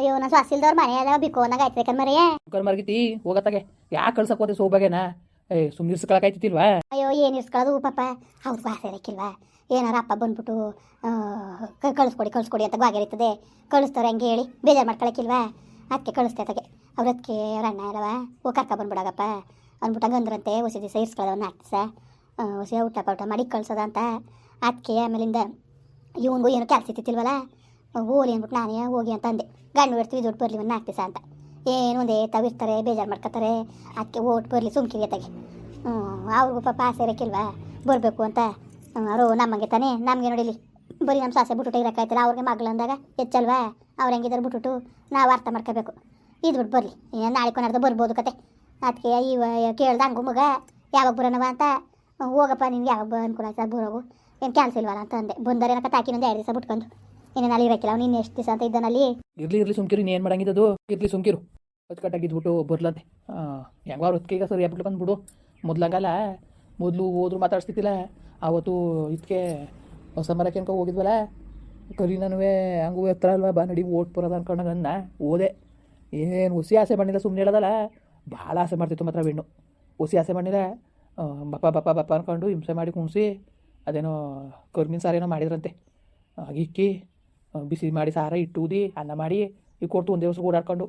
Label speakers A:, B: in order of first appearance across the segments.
A: ಅಯ್ಯೋ ನಾ ಸ್ವಾಸಿಲ್ದವ್ರ ಮನೆ ಬಿಕೋನಾಗ ಆಯ್ತು ಬೇಕನ್ ಮರೆಯೇ.
B: ಕರ್ ಮರ್ಗಿತಿ ಹೋಗತ್ತಾಗೆ. ಯಾಕೆ ಕಳ್ಸಕ್ ಹೋದೆ ಸೋಬಾಗೇನ? ಏ ಸುಮ್ಮನೆ ಇರ್ಸ್ಕೊಳಕಾಯ್ತಿಲ್ವಾ
A: ಅಯ್ಯೋ ಏನು ಇಸ್ಕೊಳ್ಳೋದು ಪಾಪ. ಅವ್ರಿಗೂ ಇರಕ್ಕಿಲ್ವಾ ಏನಾರ ಅಪ್ಪ ಬಂದ್ಬಿಟ್ಟು ಕ- ಕಳಿಸ್ಕೊಡಿ ಕಳಿಸ್ಕೊಡಿ ಅಂತ ಬಾಗಿರ್ತದೆ ಕಳಿಸ್ತಾರೆ ಹಂಗೆ ಹೇಳಿ ಬೇಜಾರು ಮಾಡ್ಕೊಳಕ್ಕಿಲ್ವಾ ಅದಕ್ಕೆ ಕಳಿಸ್ತೆ ತಗೆ ಅವ್ರ ಅದಕ್ಕೆ ಅವ್ರ ಅಣ್ಣ ಎಲ್ಲವ ಓ ಕರ್ಕ ಬಂದ್ಬಿಡಾಗಪ್ಪ. ಅಂದ್ಬಿಟ್ಟು ಹಂಗಂದ್ರಂತೆ ಹೊಸ ದಿವಸ ಇರ್ಸ್ಕೊಳ್ಳೋದು ನಾಲ್ಕು ದಿವಸ. ಹೊಸ ಊಟ ಪೌಟ ಮಾಡಿ ಕಳ್ಸೋದ ಅಂತ. ಅದಕ್ಕೆ ಆಮೇಲಿಂದ ಇವನಿಗೂ ಏನೋ ಕೆಲಸ ಇತ್ತಿಲ್ವಲ್ಲ ಓಲಿ ಅಂದ್ಬಿಟ್ಟು ನಾನೇ ಹೋಗಿ ಅಂತ ಅಂದೆ ಗಂಡು ಬಿಡ್ತೀವಿ ದುಡ್ಡು ಬರಲಿ ಒಂದು ನಾಲ್ಕು ದಿವಸ ಅಂತ. ಏನು ಒಂದೇ ತವಿರ್ತಾರೆ, ಬೇಜಾರು ಮಾಡ್ಕೊತಾರೆ, ಅದಕ್ಕೆ ಓಟ್ ಬರಲಿ ಸುಮ್ಕಿಗೆ ತಗೆ ಹ್ಞೂ, ಅವ್ರಿಗೂ ಪಾಪ ಆಸೆ ಇರೋಕ್ಕಿಲ್ವಾ? ಬರಬೇಕು ಅಂತ. ಅವರು ನಮಗೆ ತಾನೇ, ನಮಗೆ ನೋಡಿಲಿ. ಬರೀ ನಮ್ಮ ಸಾಸೆ ಬಿಟ್ಟು ಇರೋಕ್ಕಾಯ್ತಲ್ಲ, ಅವ್ರಿಗೆ ಮಗಳು ಅಂದಾಗ ಹೆಚ್ಚಲ್ವಾ ಅವ್ರು ಹೆಂಗಿದ್ದಾರೆ ಬಿಟ್ಬಿಟ್ಟು ನಾವು ಅರ್ಥ ಮಾಡ್ಕೋಬೇಕು. ಇದು ಬಿಟ್ಟು ಬರಲಿ. ನಾಳೆ ಕೊನಾರ್ದು ಬರ್ಬೋದು ಕತೆ. ಅದಕ್ಕೆ ಇವ ಕೇಳ್ದ ಹಂಗು ಮಗ, ಯಾವಾಗ ಬರೋಣವ ಅಂತ. ಹೋಗಪ್ಪ ನಿನ್ಗೆ ಯಾವಾಗ ಬ ಅನ್ಕೊಳ ಸರ್ ಬರೋಗು. ಏನು ಕ್ಯಾನ್ಸಲ್ ಇಲ್ವಲ್ಲ ಅಂತ ಅಂದೆ. ಬಂದರೆ ಏನಕ್ಕ ತಾಕಿನೊಂದು ಎರಡು ದಿವಸ ಬಿಟ್ಕೊಂಡು ಇನ್ನೇನು ಅಲ್ಲಿ ಇರಕ್ಕಿಲ್ಲ ಇನ್ನು ಎಷ್ಟು ದಿವಸ ಅಂತ ಇದ್ದಾನಲ್ಲಿ
B: ಇರ್ಲಿ ಇರ್ಲಿ ಸುಮ್ಕಿರು, ನೀನು ಮಾಡಂಗಿದ್ದದು? ಇರ್ಲಿ ಸುಮ್ಕಿರು. ಅಚ್ಚುಕಟ್ಟಾಗಿದ್ಬಿಟ್ಟು ಬರ್ಲಂತೆ ಹೆಂಗೋ ಅವ್ರ ಈಗ ಸರಿ ಆಗ್ಬಿಟ್ಟು ಬಂದ್ಬಿಡು. ಮೊದ್ಲಂಗಲ್ಲ, ಮೊದಲು ಹೋದ್ರು ಮಾತಾಡ್ಸ್ತಿದ್ದಿಲ್ಲ. ಆವತ್ತು ಇದಕ್ಕೆ ಹೊಸ ಮರಕ್ಕೆ ಅನ್ಕೊ ಹೋಗಿದ್ವಲ್ಲ? ಕರಿ ನನಗೆ ಹಂಗೂ ಎತ್ತರ ಅಲ್ವಾ? ಬಾ ನಡಿ, ಓಟ್ ಬರೋದು ಅನ್ಕೊಂಡಂಗನ್ನ ಓದೆ ಏನು ಹುಸಿ ಆಸೆ ಮಾಡಿಲ್ಲ ಸುಮ್ಮನೆ ಹೇಳೋದಲ್ಲ? ಭಾಳ ಆಸೆ ಮಾಡ್ತಿತ್ತು ಮಾತ್ರ ಬೆಣ್ಣು ಹುಸಿ ಆಸೆ ಮಾಡಿಲ್ಲ ಬಪ್ಪ ಬಪ್ಪ ಬಪ್ಪ ಅನ್ಕೊಂಡು ಹಿಂಸೆ ಮಾಡಿ ಕುಣಿಸಿ, ಅದೇನೋ ಕರ್ಮಿನ ಸಾರೇನೋ ಮಾಡಿದ್ರಂತೆ. ಇಕ್ಕಿ ಬಿಸಿ ಮಾಡಿ ಸಾರ ಇಟ್ಟು ಊದಿ ಅನ್ನ ಮಾಡಿ, ಈ ಕೊಡ್ತು ಒಂದು ದಿವಸ ಓಡಾಡ್ಕೊಂಡು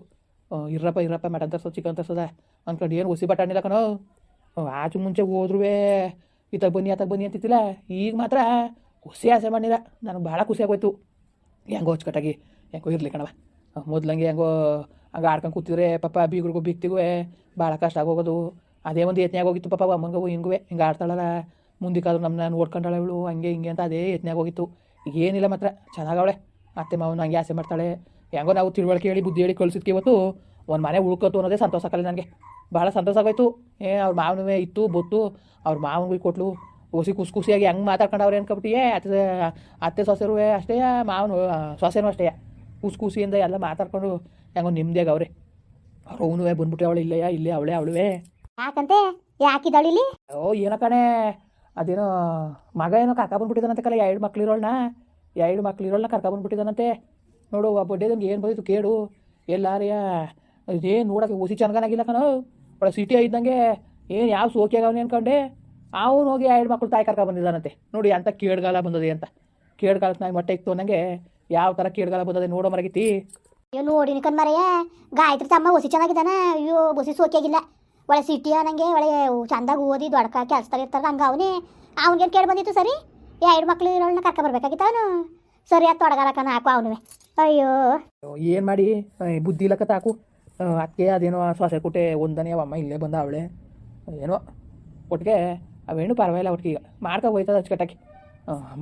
B: ಇರ್ರಪ್ಪ ಇರ್ರಪ್ಪ ಮಟನ್ ತರ್ಸೋದು ಚಿಕನ್ ತರ್ಸೋದ ಅಂದ್ಕೊಂಡು ಏನು ಹುಸಿ ಬಟಾಣಿಲ್ಲ ಕಣೋ. ಆಚು ಮುಂಚೆ ಹೋದ್ರೂ ಇತ್ತಾಗ ಬನ್ನಿ ಆತಾಗ ಬನ್ನಿ ಅಂತಿತ್ತಿಲ್ಲ ಈಗ ಮಾತ್ರ ಹುಸಿ ಆಸೆ ಮಾಡಿಲ್ಲ. ನನಗೆ ಭಾಳ ಖುಷಿ ಆಗೋಯ್ತು. ಹೆಂಗೋ ಅಚ್ಚುಕಟ್ಟಾಗಿ, ಹೆಂಗೋ ಇರಲಿ ಕಣವ ಮೊದ್ಲಂಗೆ ಹೆಂಗೋ ಹಂಗೆ ಆಡ್ಕೊಂಡು ಕೂತಿದ್ರೆ ಪಾಪ ಬೀಗ್ರಿಗೂ ಬಿಕ್ತಿಗೂ ಭಾಳ ಕಷ್ಟ ಆಗೋಗೋದು. ಅದೇ ಒಂದು ಯತ್ನಾಗ ಹೋಗಿತ್ತು ಪಾಪ ಅಮ್ಮಂಗೂ ಹಿಂಗೂ ಹಿಂಗೆ ಆಡ್ತಾಳಲ್ಲ. ಮುಂದಕ್ಕಾದ್ರೂ ನಮ್ಮನ್ನ ನೋಡ್ಕೊಂಡಾಳೆ ಹಂಗೆ ಹಿಂಗೆ ಅಂತ ಅದೇ ಯತ್ನಾಗ ಹೋಗಿತ್ತು. ಏನಿಲ್ಲ ಮಾತ್ರ ಚೆನ್ನಾಗವಳೆ ಅತ್ತೆ ಮಾವನ ಹಂಗೆ ಆಸೆ ಮಾಡ್ತಾಳೆ. ಹೆಂಗೋ ನಾವು ತಿಳುವಳಿಕೆ ಹೇಳಿ ಬುದ್ಧಿ ಹೇಳಿ ಕಳಿಸಿದ್ಕೆ ಇವತ್ತು ಒಂದು ಮನೆ ಉಳ್ಕೋತು ಅನ್ನೋದೇ ಸಂತೋಷ ಆಗಲ್ಲ ನನಗೆ. ಭಾಳ ಸಂತೋಷ ಆಗೋಯ್ತು. ಏ ಅವ್ರ ಮಾವನವೇ ಇತ್ತು ಬೊತ್ತು ಅವ್ರ ಮಾವನಿಗೆ ಕೊಟ್ಲು. ಓಸಿ ಖುಷಿ ಖುಷಿಯಾಗಿ ಹೆಂಗೆ ಮಾತಾಡ್ಕೊಂಡವ್ರೆ ಏ ಅತ್ತೆ ಅತ್ತೆ ಸೊಸೆರು ಅಷ್ಟೇ ಮಾವನು ಸೊಸೆನೂ ಅಷ್ಟೇ. ಖುಷಿ ಖುಷಿಯಿಂದ ಎಲ್ಲ ಮಾತಾಡ್ಕೊಂಡು ಹೆಂಗೋ ನಿಮ್ಮದೇ ಅವ್ರೆ. ಅವ್ರು ಅವನು ಬಂದ್ಬಿಟ್ಟೆ ಅವಳು ಇಲ್ಲಯ್ಯ ಇಲ್ಲೇ ಅವಳೇ ಅವಳುವೆ.
A: ಯಾಕಂತೆ? ಯಾಕಿದ್ದಾಳಿಲಿ
B: ಓ ಏನೋ ಕಣೆ. ಅದೇನೋ ಮಗ ಏನೋ ಕರ್ಕೊಂಡ್ಬಿಟ್ಟಿದ್ದಾನಂತೆ ಕಲ ಎರಡು ಮಕ್ಳು ಇರೋಳ್ನ ಎರಡು ಮಕ್ಳು ಇರೋಲ್ಲ ಕರ್ಕೊಂಡ್ಬಿಟ್ಟಿದ್ದಾನಂತೆ ನೋಡು, ಆ ಬಡ್ಡೆದಂಗೆ ಏನು ಬಂದಿತ್ತು ಕೇಳು. ಎಲ್ಲಾರಿಯ ಅದೇನು ನೋಡೋಕೆ ಹುಸಿ ಚೆನ್ನಾಗಿಲ್ಲ ಕಣೋ. ಒಳ್ಳೆ ಸಿಟಿ ಇದ್ದಂಗೆ ಏನು ಯಾವ ಸೋಕಿಯಾಗವನಿ ಅನ್ಕೊಂಡೆ. ಅವನು ಹೋಗಿ ಎರಡು ಮಕ್ಳು ತಾಯಿ ಕರ್ಕೊಂಡ್ ಬಂದಿದ್ದಾನಂತೆ. ನೋಡಿ, ಅಂತ ಕೇಡ್ಗಾಲ ಬಂದದೆ ಅಂತ. ಕೇಡ್ಗಾಲಕ್ಕೆ ನಾಯಿ ಮೊಟ್ಟೆ ಇತ್ತು ಅನ್ನಂಗೆ ಯಾವ ಥರ ಕೇಳ್ಗಾಲ ಬಂದದೆ ನೋಡೋ ಮರಗಿತಿ
A: ಅಯ್ಯೋ ನೋಡಿ ನಿಕನ್ ಮರೆಯ ಗಾಯತ್ರಿ ತಮ್ಮ ಹೊಸಿ ಚೆನ್ನಾಗಿದ್ದಾನ ಅಯ್ಯೋ ಹೊಸಿ ಸೋಕಿಯಾಗಿಲ್ಲ. ಒಳ್ಳೆ ಸಿಟಿ ಅನ್ನಂಗೆ ಒಳ್ಳೆ ಚಂದಾಗಿ ಓದಿ ದೊಡ್ಕ ಕೆಲಸದಾಗ ಇರ್ತಾರೆ ಹಂಗೆ ಅವನೇ. ಅವ್ನಿಗೇನು ಕೇಳಿ ಬಂದಿತ್ತು ಸರಿ? ಎರಡು ಮಕ್ಳು ಇರೋಳನ್ನ ಕರ್ಕ ಬರ್ಬೇಕಾಗಿತ್ತು ಅವನು. ಸರಿ ಅದು ತೊಡಗಾಲಕ್ಕನ ಹಾಕು ಅವನು ಅಯ್ಯೋ.
B: ಏನು ಮಾಡಿ? ಬುದ್ಧಿ ಇಲ್ಲಕ ತಾಕು. ಅದಕ್ಕೆ ಅದೇನೋ ಶ್ವಾಸ ಕುಟೆ ಒಂದನೇ ಅಮ್ಮ ಇಲ್ಲೇ ಬಂದ ಅವಳೆ. ಏನೋ ಒಟ್ಟಿಗೆ ಅವೇನು ಪರವಾಗಿಲ್ಲ ಒಟ್ಟಿಗೆ ಈಗ. ಮಾಡ್ಕೊ ಹೋಯ್ತದ ಅಚ್ಚುಕಟ್ಟಾಕಿ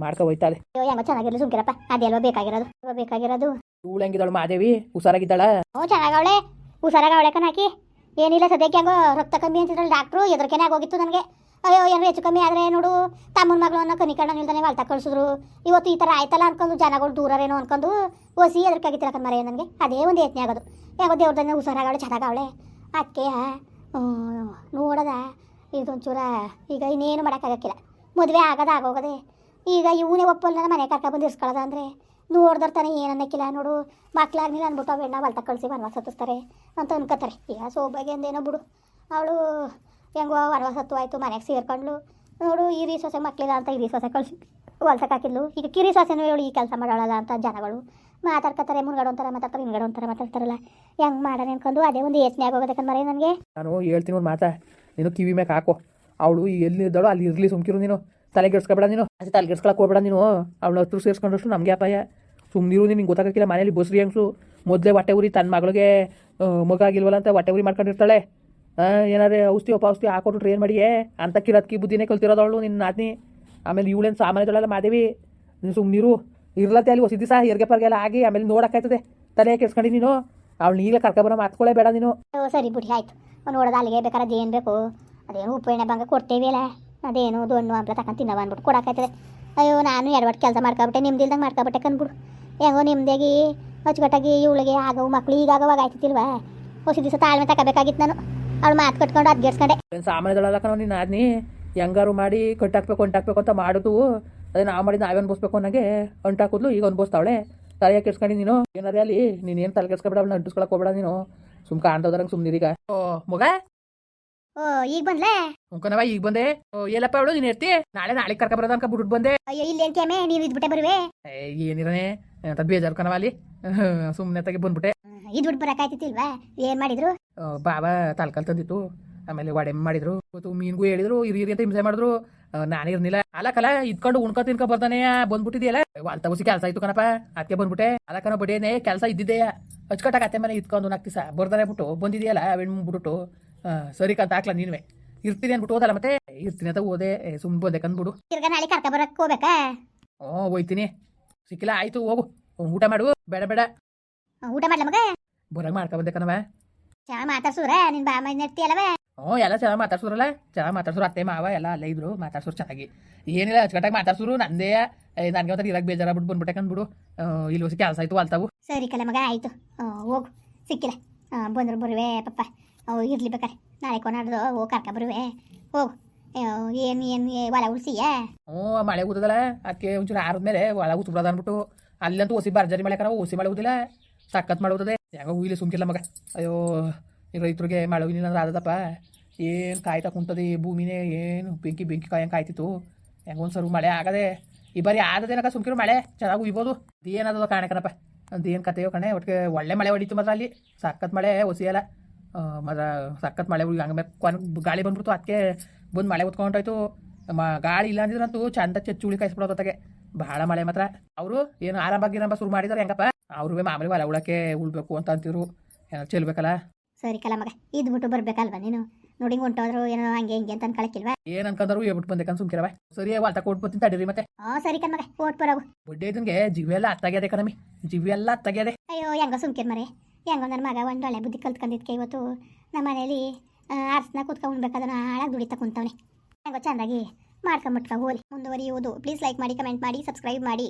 B: ಮಾಡ್ಕೊ ಹೋಯ್ತಾ
A: ಅಯ್ಯೋ ಹೆಂಗ ಚೆನ್ನಾಗಿರ್ಲಿ ಸುಮ್ಕಿರಪ್ಪ. ಅದೆಲ್ವ ಬೇಕಾಗಿರೋದು? ಬೇಕಾಗಿರೋದು?
B: ಇವಳು ಹೆಂಗಿದ್ದಾಳು ಮಾದೇವಿ? ಹುಷಾರಾಗಿದ್ದಾಳ?
A: ಹ್ಞೂ ಚೆನ್ನಾಗವಳೆ. ಹುಷಾರಾಗವಳೆ ಹಾಕಿ ಏನಿಲ್ಲ ಸದ್ಯಕ್ಕೆ ಹೆಂಗೋ ರಕ್ತ ಕಮ್ಮಿ ಅಂತಿದ್ರಲ್ಲ ಡಾಕ್ಟ್ರು ಎದ್ರಕೆನೆ ಆಗೋಗಿತ್ತು ನನಗೆ. ಅಯ್ಯೋ ಏನು ಹೆಚ್ಚು ಕಮ್ಮಿ ಆದರೆ ನೋಡು, ತಮ್ಮನ ಮಗಳನ್ನ ಕನಿಕಣ್ಣ ನಿಲ್ದಾನೆ ವಾಲ್ತಾ ಕಳಿಸಿದ್ರು. ಇವತ್ತು ಈ ಥರ ಆಯ್ತಲ್ಲ ಅನ್ಕೊಂಡು ಜನಗಳು ದೂರರೇನೋ ಅನ್ಕೊಂಡು ಓಸಿ ಎದ್ರಕಾಗಿತ್ತಿಲ್ಲ ಕಣ್ ಮರೆಯ ನನಗೆ. ಅದೇ ಒಂದು ಯತ್ನೆ ಆಗೋದು. ಯಾಕೋ ದೇವ್ರದನ್ನ ಹುಷಾರಾಗವಳೆ ಚೆನ್ನಾಗವಳೆ ಅದಕ್ಕೆ ನೋಡದ ಇದೊಂಚೂರ ಈಗ ಇನ್ನೇನು ಮಾಡೋಕ್ಕಾಗಕ್ಕಿಲ್ಲ. ಮದುವೆ ಆಗೋದ, ಆಗೋಗದೆ. ಈಗ ಇವನೇ ಒಪ್ಪಲ್ಲ ಮನೆ ಕರ್ಕ ಬಂದು ಇರ್ಸ್ಕೊಳ್ಳೋದ ಅಂದರೆ ನೋಡ್ದರ್ ತಾನೇ ಏನು ಅನ್ನಕ್ಕಿಲ್ಲ. ನೋಡು ಮಕ್ಳಾಗ್ನಿಲ್ಲ ಅಂದ್ಬಿಟ್ಟು ಅವೆಣ್ಣ ವಾಲ್ತಾ ಕಳಿಸಿ ವನವಾಸ ಹತ್ತಿಸ್ತಾರೆ ಅಂತ ಅನ್ಕೋತಾರೆ. ಈಗ ಸೋಬಾಗಿ ಅಂದೇನೋ ಬಿಡು. ಅವಳು ಹೆಂಗೋ ವನವಾಸ ಹತ್ತು ಆಯಿತು, ಮನೆಗೆ ಸೇರ್ಕೊಂಡ್ಲು. ನೋಡು, ಈ ಸೊಸೆ ಮಕ್ಳಿಲ್ಲ ಅಂತ ಈ ಸೊಸೆ ಕಳಿಸಿ ಹೊಲ್ಸಕ್ಕೆ ಹಾಕಿದ್ಲು ಈಗ ಕಿರಿ ಸೊಸೆನೂ ಹೇಳು, ಈ ಕೆಲಸ ಮಾಡೋಳಲ್ಲ ಅಂತ ಜನಗಳು. ಮಾತಾಡ್ಕತ್ತಾರೆ, ಮುನ್ಗಡೆ ಒಂಥರ ಮಾತಾಡ್ತಾರೆ ಹಿಂಗಡೆ ಒಂಥರ ಮಾತಾಡ್ತಾರಲ್ಲ. ಹೆಂಗೆ ಮಾಡೋಣ ಅನ್ಕೊಂಡು ಅದೇ ಒಂದು ಯೋಚನೆ ಆಗೋಗುತ್ತೆ ಮರೆ ನನಗೆ.
B: ನಾನು ಹೇಳ್ತೀನಿ ಒಂದು ಮಾತಾ, ನೀನು ಕಿವಿ ಮ್ಯಾಕ್ ಹಾಕೋ. ಅವಳು ಎಲ್ಲಿ ಇದ್ದಾಳೋ ಅಲ್ಲಿ ಇರಲಿ ಸುಮ್ಕಿರು ನೀನು. ತಲೆ ಕೆಡ್ಸ್ಕೊಬೇಡ ನೀನು. ಅದೇ ತಲೆಗೆಡ್ಸ್ಕೊಳಕ್ಕೆ ಹೋಗ್ಬೇಡ ನೀನು. ಅವಳು ಹತ್ರ ಸೇರಿಸ್ಕೊಂಡಷ್ಟು ನಮಗೆ ಅಪಾಯ. ಸುಮ್ಮನಿರು ನಿನಗೆ ಗೊತ್ತಾಗಕ್ಕಿಲ್ಲ, ಮನೇಲಿ ಬಸ್ರಿ ಹೆಂಗ್ಸು. ಮೊದಲೇ ಹೊಟ್ಟೆ ಉರಿ ತನ್ನ ಮಗಳಿಗೆ ಮಗ ಆಗಿಲ್ವಲ್ಲ ಅಂತ ಹೊಟ್ಟೆ ಉರಿ ಮಾಡ್ಕೊಂಡಿರ್ತಾಳೆ. ಏನಾದ್ರೆ ಔಷಧಿ ಒಪ್ಪ ಔಷಧಿ ಹಾಕೊಟ್ಬಿಟ್ರೆ ಏನು ಮಾಡಿಯೇ, ಅಂತ ಕಿರತ್ಕಿ ಬುದ್ಧಿನೇ ಕಲ್ತಿರೋದವಳು ನಿನ್ನ ನಾದ್ನಿ ಆಮೇಲೆ ಇವಳೇನು ಸಾಮಾನ್ಯದೊಳಲ್ಲ ಮಾದೇವಿ ನೀನು ಸುಮ್ಮನಿರು ಇರ್ಲತ್ತೆ ಅಲ್ಲಿ ಹೊಸ ದಿವಸ ಹೆರಿಗೆ ಪರ್ಗೆಲ್ಲ ಆಗಿ, ಆಮೇಲೆ ನೋಡೋಕ್ಕಾಯ್ತದೆ. ತಲೆ ಕೆಡ್ಸ್ಕೊಂಡು ನೀನು. ಅವಳು ಈಗಲೇ ಕರ್ಕೊಬರೋ ಮಾತ್ಕೊಳ್ಳೇ ಬೇಡ ನೀನು.
A: ಸರಿ ಬಿಡಿ, ಆಯ್ತು. ನೋಡೋದು ಅಲ್ಲಿಗೆ ಬೇಕಾದ್ರೆ ಅದೇನು ಬೇಕು? ಅದೇನು ಉಪ್ಪು ಎಣ್ಣೆ ಬಂಗ ಕೊಡ್ತೇವಿ ಅಲ್ಲ? ಅದೇನು ದೊಣ್ಣು ಹಂಪ್ಲ ತಕೊಂಡು ತಿನ್ನವ ಅಂದ್ಬಿಟ್ಟು ಕೊಡೋಕ್ಕಾಯ್ತದೆ. ಅಯ್ಯೋ, ನಾನು ಎಡವಟ್ಟು ಕೆಲಸ ಮಾಡ್ಕೊಬಿಟ್ಟೆ ನಿಮ್ದಿಲ್ದಂಗೆ ಮಾಡ್ಕೊಬಿಟ್ಟೆ ಕಂದ್ಬಿಡು. ಹೆಂಗೋ ನಿಮ್ದಾಗಿ ಅಚ್ಚುಕಟ್ಟಾಗಿ ಇವಳಿಗೆ ಆಗವು ಮಕ್ಳು ಈಗಾಗವಾಗ ಆಯ್ತಿಲ್ವಾ ಹೊಸ ದಿವಸ ತಾಳ್ಮೆ ತಗೋಬೇಕಾಗಿತ್ತು ನಾನು. ಅವಳು ಮಾತು ಕಟ್ಕೊಂಡು ಅದ್
B: ಗೆರ್ಸ್ಕೊಂಡೆ ಸಾಮಾನ್ಯದೊಳಲ್ಲ ಕಣೋ ನೀನು ಹೆಂಗಾರು ಮಾಡಿ ಕಟ್ಟಾಕ್ಬೇಕು ಅಂಟಾಕ್ಬೇಕು ಅಂತ ಮಾಡುದು. ಅದೇ ನಾವು ಮಾಡಿ ನಾವೇ ಅನ್ಬೋಸ್ಬೇಕು ಅನ್ನಂಗೆ ಅಂಟಾಕಿದ್ಲು ಈಗ ಅನ್ಬೋಸ್ತಾವಳೆ ತಲೆ ಕೆಡ್ಸ್ಕೊಂಡು ನೀನು. ಏನಾರೇ ಅಲ್ಲಿ ನೀನು ಏನು ತಲೆ ಕೆಡ್ಸ್ಕೊಬೇಡ ಅವಳನ್ನ ಅಂಟಿಸ್ಕೊಳಕ್ ಹೋಗ್ಬೇಡ ನೀನು. ಸುಮ್ ಕಾಣ್ತೋದ್ರಂಗೆ ಸುಮ್ಮನಿರೀಗ ಓ ಮಗ?
A: ಓ ಈಗ ಬಂದ್ಲೇ?
B: ಉಂಕನವ ಈಗ ಬಂದೆ. ಓ ಎಲ್ಲಪ್ಪ ಅವಳು ನೀನ್ ಇರ್ತಿ ನಾಳೆ ನಾಳೆ ಕರ್ಕೊಬರೋದ ಅನ್ಕ ಬಿಟ್ಬಿಟ್ಟು ಬಂದೆ.
A: ಅಯ್ಯೋ ಇಲ್ಲಿ ಏನ್ ಕೇಮೆ ನೀನು ಇದ್ಬಿಟ್ಟೆ ಬರುವೆ?
B: ಏ ಏನಿರನೆ ಅಂತ ಬೇಜಾರು ಕಣವ ಅಲ್ಲಿ. ಸುಮ್ಮನೆ ತಗಿ ಬಂದ್ಬಿಟ್ಟೆ.
A: ಇದ್ಬಿಟ್ಟು ಬರಕಾಯ್ತಿತ್ತಿಲ್ವಾ ಏನ್ ಮಾಡಿದ್ರು?
B: ಬಾಬಾ ತಲ್ಕಲ್ ತಂದಿತ್ತು. ಆಮೇಲೆ ವಡೆ ಮಾಡಿದ್ರು. ಇವತ್ತು ಮೀನ್ಗೂ ಹೇಳಿದ್ರು. ಇರಿ ಇರಿ ಅಂತ ಹಿಂಸೆ ಮಾಡಿದ್ರು. ನಾನು ಇರ್ನಿಲ್ಲ. ಅಲ್ಲಕಲ್ಲ ಇದ್ಕೊಂಡು ಉಣ್ಕೊ ತಿನ್ಕ ಬರ್ತಾನೆ ಬಂದ್ಬಿಟ್ಟಿದೆಯಲ್ಲ? ಬಸಿ ಕೆಲಸ ಆಯ್ತು ಕಣಪ್ಪ. ಅದಕ್ಕೆ ಬಂದ್ಬಿಟ್ಟೆ. ಅಲಕನ ಬಡಿಯೇನೆ ಕೆಲಸ ಇದ್ದಿದ್ದೆಯ ಅಚ್ಚುಕಟ್ಟಾಗ ಅತ್ತೆ ಮನೆ ಇದ್ಕೊಂಡು ನಾಲ್ಕು ದಿವಸ ಬರ್ದಾನೆ ಬಿಟ್ಟು. ಬಂದಿದೆಯಲ್ಲ ಅವೆಣ್ಣು ಬಿಟ್ಟು ಸರಿ ಕಂತ ಹಾಕ್ಲ ನೀನ್ವೇ. ಇರ್ತೀನಿ ಅನ್ಬಿಟ್ಟು ಹೋದಲ್ಲ ಮತ್ತೆ? ಇರ್ತೀನಿ ಅಂತ ಹೋದೆ. ಸುಮ್ ಬಂದೆ ಕಂದ್ಬಿಡು
A: ತಿರ್ಗಾ ನಾಳೆ ಕರ್ಕ ಬರಕ್ ಹೋಗ್ಬೇಕಾ?
B: ಹ್ಞೂ ಹೋಯ್ತೀನಿ. ಸಿಕ್ಕಿಲ್ಲ ಆಯ್ತು ಹೋಗು. ಊಟ ಮಾಡು. ಬೇಡ ಬೇಡ.
A: ಊಟ ಮಾಡ್ಲ ಮಗ?
B: ಬರಂಗ್ ಮಾಡ್ಕೊಬಂದೆ ಕಣವ
A: ಚೆನ್ನಾಗ್ ಮಾತಾಡ್ಸುದ್ರ ನಿನ್ ಬಾ ನೆಡ್ತಿಯಲ್ಲವ
B: ಹ್ಞೂ ಎಲ್ಲ ಚೆನ್ನಾಗಿ ಮಾತಾಡ್ಸೋರಲ್ಲ? ಚೆನ್ನಾಗಿ ಮಾತಾಡ್ಸೋರು ಅತ್ತೆ ಮಾವ ಎಲ್ಲ ಅಲ್ಲೇ ಇದ್ರು ಮಾತಾಡ್ಸೋರು ಚೆನ್ನಾಗಿ. ಏನಿಲ್ಲ ಅಚ್ಚುಕಟ್ಟಾಗಿ ಮಾತಾಡ್ಸುರು ನಂದೇ. ನನಗೆ ಒಂಥರ ಇರಕ್ಕೆ ಬೇಜಾರ ಬಿಟ್ಟು ಬಂದ್ಬಿಟ್ಟೆ ಬಿಡು. ಇಲ್ಲಿ ಹೊಸ ಕೆಲಸ ಆಯ್ತು ಅಲ್ತಾವು
A: ಸರಿ ಕಲ ಮಗ ಆಯ್ತು. ಹೋಗು. ಸಿಕ್ಕಿಲ್ಲ. ಬಂದ್ರು ಬರುವೆ ಪಪ್ಪ. ಅವು ಇರ್ಲಿ ಬೇಕಾರೆ. ನಾಳೆ ಕೊನಾಡ್ದು ಹೋಗಿ ಕರ್ಕ ಬರುವೆ. ಹೋಗು. ಏನು ಏನು ಹೊಲ ಉಳ್ಸಿಯ?
B: ಹ್ಞೂ ಮಳೆ ಊದದಲ್ಲ ಅದಕ್ಕೆ ಒಂಚೂರು ಆರದ್ಮೇಲೆ ಒಳ ಊದ್ಬಿಡೋದ ಅಂದ್ಬಿಟ್ಟು. ಅಲ್ಲಂತೂ ಹೊಸಿ ಬರ್ಜರಿ ಮಳೆ ಕರ ಹೊಸಿ ಮಳೆ ಊದಿಲ್ಲ ಮಳೆ ಊದದೆ ಹೆಂಗೋ ಹುಯ್ಲಿ ಸುಮ್ಕಿಲ್ಲ ಮಗ. ಅಯ್ಯೋ, ಈ ರೈತರಿಗೆ ಮಳೆ ಹುಯ್ಲಿಲ್ಲ ಅಂದ್ರೆ ಆದದಪ್ಪ. ಏನು ಕಾಯ್ತಾ ಕುಂತದೆ ಭೂಮಿನೇ, ಏನು ಬೆಂಕಿ ಬೆಂಕಿ ಕಾಯಂಗೆ ಕಾಯ್ತಿತ್ತು. ಸರಿ ಮಳೆ ಆಗದೆ, ಈ ಬಾರಿ ಆದದೇನಕ ಸುಮ್ಕಿರು ಮಳೆ, ಚೆನ್ನಾಗಿ ಉಯ್ಬೋದು. ಏನದ ಕಾಣಕನಪ್ಪ ಅದೇನು ಕತೆಯೋ ಕಣೆ ಒಟ್ಟಿಗೆ ಒಳ್ಳೆ ಮಳೆ ಹೊಡಿತು ಮಾತ್ರ ಅಲ್ಲಿ. ಸಖತ್ ಮಳೆ ಒಸಿಯಲ್ಲ. ಮತ್ತು ಸಖತ್ ಮಳೆ ಹುಡುಗಿ ಹಂಗೆ ಕೊನೆ ಗಾಳಿ ಬಂದ್ಬಿಡ್ತು ಅದಕ್ಕೆ ಬಂದು ಮಳೆ ಹೊತ್ಕೊಂಡೋಯ್ತು. ಮ, ಗಾಳಿ ಇಲ್ಲ ಅಂದಿದ್ರಂತೂ ಚಂದ ಚಚ್ಚುಳಿ ಕಾಯಿಸ್ಬಿಡೋದತ್ತಾಗೆ ಬಹಳ ಮಳೆ ಮಾತ್ರ. ಅವರು ಏನು ಆರಂಭ ಗಿರಂಭ ಶುರು ಮಾಡಿದಾರೆ ಹೆಂಗಪ್ಪ? ಅವ್ರಿಗೆ ಮಾಮೂಲಿ ಹೊಲ ಉಳಕ್ಕೆ ಉಳ್ಬೇಕು ಅಂತ ಅಂತಿರು ಏನೋ ಚೆಲ್ಬೇಕಲ್ಲ?
A: ಸರಿ ಕಲ ಮಗ ಇದ್ಬಿಟ್ಟು ಬರ್ಬೇಕಲ್ವ ನೀನು? ನೋಡಿ ಹೊಂಟೋದ್ರು ಏನೋ ಹಂಗೆ ಹಿಂಗೆ ಅಂತ ಅನ್ಕೊಳಕ್ಕಿಲ್ವಾ
B: ಏನ್ ಅನ್ಕೊಂಡ್ರು ಬಿಟ್ಟು ಬಂದೆ ಸುಮ್ಕಿರವ ಸರಿ ವಾಲ್ತ ಕೊಟ್ಟು ಬರ್ತೀನಿ ತಡೀರಿ ಮತ್ತೆ.
A: ಆ ಸರಿ ಕಲ್ ಮಗ ಕೋಟ್ ಬರೋಗು.
B: ಬಡ್ಡೆ ಇದಂಗೆ ಜೀವ ಎಲ್ಲ ಅತ್ತಾಗ್ಯದೆ ಕಣಮಿ ಜೀವ ಎಲ್ಲ ಅತ್ತಾಗ್ಯದೆ
A: ಅಯ್ಯೋ ಹೆಂಗೋ ಸುಮ್ಕಿರ್ ಮರೆ. ಹೆಂಗೋ ನನ್ನ ಮಗ ಒಂದು ಒಳ್ಳೆ ಬುದ್ಧಿ ಕಲ್ತ್ಕೊಂಡಿದ್ಕೆ ಇವತ್ತು ನಮ್ಮ ಮನೇಲಿ ಆರ್ಸ್ನ ಕೂತ್ಕೊಂಡು ಉಣ್ಬೇಕಾದ್ರೆ ಹಾಳಾಗಿ ದುಡಿತಾ ಕುಂತವನೆ. ಹೆಂಗೋ ಚಂದಾಗಿ ಮಾಡ್ಕೊಂಬಿಟ್ಕ ಹೋಲಿ ಮುಂದುವರಿಯುವುದು. ಪ್ಲೀಸ್ ಲೈಕ್ ಮಾಡಿ ಕಮೆಂಟ್ ಮಾಡಿ ಸಬ್ಸ್ಕ್ರೈಬ್ ಮಾಡಿ.